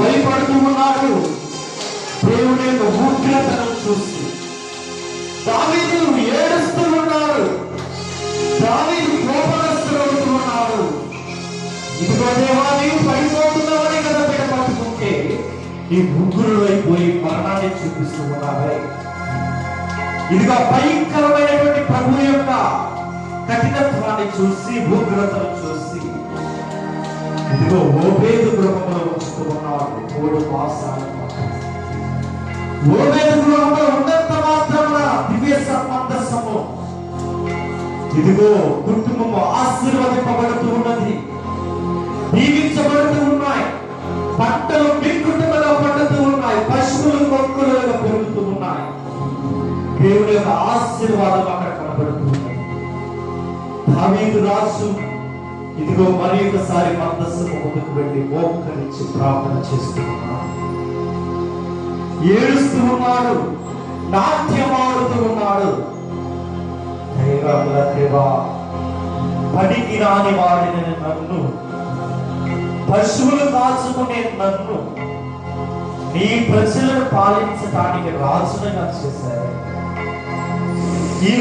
భయపడుతూ ఉన్నాడు దేవుడు యొక్క ఉగ్రతను చూస్తూ. దావీదు ఏడుస్తూ ఉన్నాడు. దావీదు కోపగ్రస్తులవుతూ ఉన్నాడు. ఇదిగో దేవా నీవు పడిపోతున్నావని కదా బిడ్డ పట్టుకుంటే ఈ ముగ్గురు అయిపోయి మరణాన్ని చూపిస్తూ ఉన్నావే ఇదిగో భయంకరమైనటువంటి ప్రభు యొక్క కఠినత్వాన్ని చూసి ఉగ్రతను ఇదిగో గృహంలో ఉంచుతూ ఉన్నాడు మూడు మాసాలు ఓబేదు గృహంలో ఉన్నంత మాత్రమున దివ్య ఇదిగో కుటుంబము ఆశీర్వదింపబడుతూ ఉన్నది. దీవించబడుతూ ఉన్నాయి. పంటలు కుటుంబంలో పండుతూ ఉన్నాయి. పశువులు మొక్కులుగా పెరుగుతూ ఉన్నాయి. దేవుని యొక్క ఆశీర్వాదం అక్కడ కనబడుతుంది దావీదు రాజు ఇదిగో మరి ఒకసారి మందస్సుకు ముందుకు వెళ్ళి మోకరించి ప్రార్థన చేస్తూ ఏడుస్తూ ఉన్నాడు నాట్యమాడుతూ ఉన్నాడు. దేవా పనికి రాని వాడిన నన్ను పశువులు కాచుకునే నన్ను నీ ప్రజలను పాలించడానికి రాజునగా చేశారు. ఈ